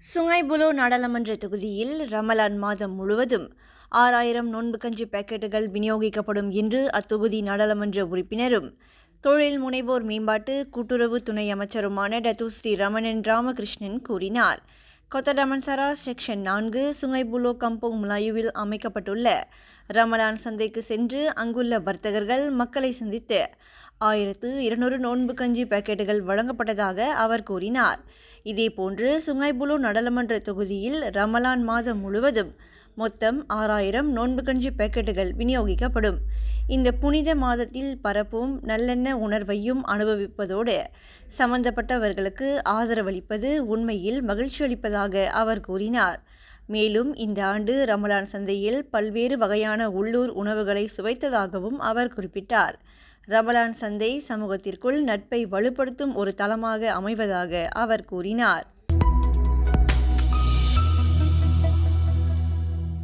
சுங்கைபுலோ நாடாளுமன்ற தொகுதியில் ரமலான் மாதம் முழுவதும் ஆறாயிரம் நோன்பு கஞ்சி பாக்கெட்டுகள் விநியோகிக்கப்படும் என்று அத்தொகுதி நாடாளுமன்ற உறுப்பினரும் தொழில் முனைவோர் மேம்பாட்டு கூட்டுறவு துணை அமைச்சருமான டத்து ஸ்ரீ ரமணன் ராமகிருஷ்ணன் கூறினார். கொத்தடமன்சரா செக்ஷன் நான்கு சுங்கைபுலோ கம்போங் முலாயுவில் அமைக்கப்பட்டுள்ள ரமலான் சந்தைக்கு சென்று அங்குள்ள வர்த்தகர்கள் மக்களை சந்தித்து ஆயிரத்து இருநூறு நோன்பு கஞ்சி பாக்கெட்டுகள் வழங்கப்பட்டதாக அவர் கூறினார். இதேபோன்று சுங்கைபுலு நாடாளுமன்ற தொகுதியில் ரமலான் மாதம் முழுவதும் மொத்தம் ஆறாயிரம் நோன்பு கஞ்சி பேக்கெட்டுகள் விநியோகிக்கப்படும். இந்த புனித மாதத்தில் பரப்பும் நல்லெண்ண உணர்வையும் அனுபவிப்பதோடு சம்பந்தப்பட்டவர்களுக்கு ஆதரவளிப்பது உண்மையில் மகிழ்ச்சி அளிப்பதாக அவர் கூறினார். மேலும் இந்த ஆண்டு ரமலான் சந்தையில் பல்வேறு வகையான உள்ளூர் உணவுகளை சுவைத்ததாகவும் அவர் குறிப்பிட்டார். ரமலான் சந்தை சமூகத்திற்குள் நட்பை வலுப்படுத்தும் ஒரு தளமாக அமைவதாக அவர் கூறினார்.